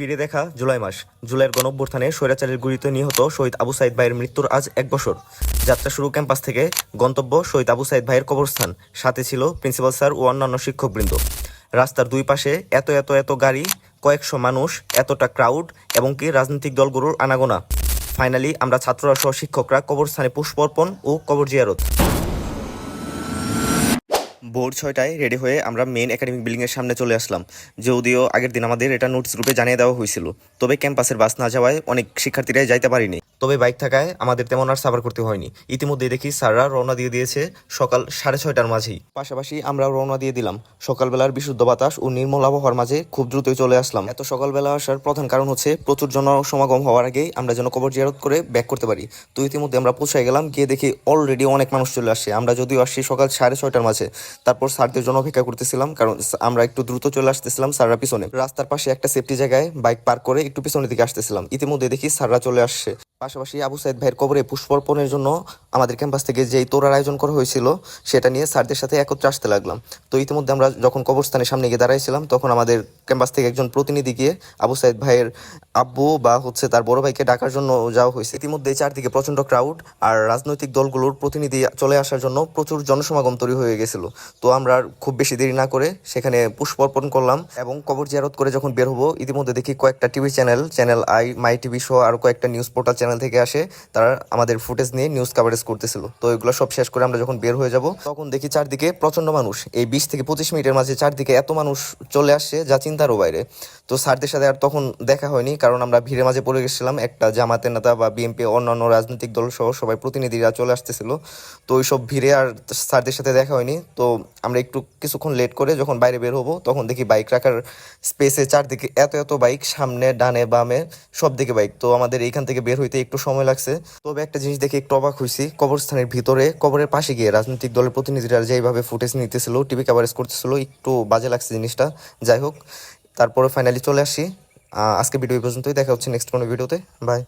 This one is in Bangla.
ফিরে দেখা জুলাই মাস। জুলাইয়ের গণঅভ্যুত্থানে স্বৈরাচারের গুলিতে নিহত শহীদ আবু সাইদ ভাইয়ের মৃত্যুর আজ এক বছর। যাত্রা শুরু ক্যাম্পাস থেকে গন্তব্য শহীদ আবু সাইদ ভাইয়ের কবরস্থান। সাথে ছিল প্রিন্সিপাল স্যার ও অন্যান্য শিক্ষকবৃন্দ। রাস্তার দুই পাশে এত এত এত গাড়ি, কয়েকশো মানুষ, এতটা ক্রাউড এবং কি রাজনৈতিক দলগুলোর আনাগোনা। ফাইনালি আমরা ছাত্ররা সহ শিক্ষকরা কবরস্থানে পুষ্পর্পণ ও কবর জিয়ারত। ভোর ছয়টায় রেডি হয়ে আমরা মেন একাডেমিক বিল্ডিং এর সামনে চলে আসলাম। যদিও আগের দিন আমাদের এটা নোটস গ্রুপে জানিয়ে দেওয়া হয়েছিল। তবে ক্যাম্পাসের বাস না যাওয়ায় অনেক শিক্ষার্থীরাই যাইতে পারিনি। তবে বাইক থাকায় আমাদের তেমন আর সাফার করতে হয়নি। ইতিমধ্যে দেখি স্যাররা রওনা দিয়ে দিয়েছে সকাল সাড়ে ছয়টার মাঝেই। পাশাপাশি আমরা রওনা দিয়ে দিলাম। সকালবেলার বিশুদ্ধ বাতাস ও নির্মল আবহাওয়ার মাঝে খুব দ্রুতই চলে আসলাম। এত সকালবেলা আসার প্রধান কারণ হচ্ছে প্রচুর জনসমাগম হওয়ার আগেই আমরা যেন কবর জিয়ারত করে ব্যাক করতে পারি। তো ইতিমধ্যে আমরা পৌঁছে গেলাম, গিয়ে দেখি অলরেডি অনেক মানুষ চলে আসছে আমরা যদিও আসছি সকাল সাড়ে ছয়টার মাঝে। তারপর স্যারদের জন্য অপেক্ষা করতেছিলাম, কারণ আমরা একটু দ্রুত চলে আসতেছিলাম স্যাররা পিছনে। রাস্তার পাশে একটা সেফটি জায়গায় বাইক পার্ক করে একটু পিছনের দিকে আসতেছিলাম। ইতিমধ্যে দেখি স্যাররা চলে আসছে। পাশাপাশি আবু সাইদ ভাইয়ের কবরে পুষ্পর্পণের জন্য আমাদের ক্যাম্পাস থেকে যেই তোরার আয়োজন করা হয়েছিল, সেটা নিয়ে স্যারদের সাথে একত্রে আসতে লাগলাম। তো ইতিমধ্যে আমরা যখন কবরস্থানের সামনে গিয়ে দাঁড়াইছিলাম, তখন আমাদের ক্যাম্পাস থেকে একজন প্রতিনিধি গিয়ে আবু সাইদ ভাইয়ের আব্বু বা হচ্ছে তার বড় ভাইকে ডাকার জন্য যাওয়া হয়েছে। ইতিমধ্যে চারদিকে প্রচণ্ড ক্রাউড আর রাজনৈতিক দলগুলোর প্রতিনিধি চলে আসার জন্য প্রচুর জনসমাগম তৈরি হয়ে গেছিল। তো আমরা খুব বেশি দেরি না করে সেখানে পুষ্পর্পণ করলাম এবং কবর জিয়ারত করে যখন বের হব, ইতিমধ্যে দেখি কয়েকটা TV channel channel I, my TV show আর কয়েকটা নিউজ পোর্টাল চ্যানেল থেকে আসে, তারা আমাদের ফুটেজ নিয়ে নিউজ কাভারেজ করতেছিল। তো এগুলো সব শেষ করে আমরা যখন বের হয়ে যাব, তখন দেখি চারদিকে প্রচণ্ড মানুষ। এই বিশ থেকে পঁচিশ মিনিটের মাঝে চারদিকে এত মানুষ চলে আসছে যা চিন্তারও বাইরে। তো স্যারদের সাথে আর তখন দেখা হয়নি, কারণ আমরা ভিড়ের মাঝে পড়ে গেছিলাম। একটা জামাতের নেতা বা বিএনপি অন্যান্য রাজনৈতিক দল সহ সবাই প্রতিনিধিরা চলে আসতেছিল। তো ওই সব ভিড়ে আর স্যারদের সাথে দেখা হয়নি। তো আমরা একটু কিছুক্ষণ লেট করে যখন বাইরে বের হব, তখন দেখি বাইক রাখার স্পেসে চারদিকে এত এত বাইক, সামনে, ডানে, বামে সব দিকে বাইক। তো আমাদের এইখান থেকে বের হইতে একটু সময় লাগছে। তবে একটা জিনিস দেখে একটু অবাক হয়েছি কবরস্থানের ভিতরে, কবরের পাশে গিয়ে রাজনৈতিক দলের প্রতিনিধিরা যেভাবে ফুটেজ নিতেছিল টিভি কাভারেজ করতেছিল, একটু বাজে লাগছে জিনিসটা। যাই হোক তারপরে ফাইনালি চলে আসি। আজকে ভিডিও পর্যন্তই। দেখা হচ্ছে নেক্সট কোনো ভিডিওতে বাই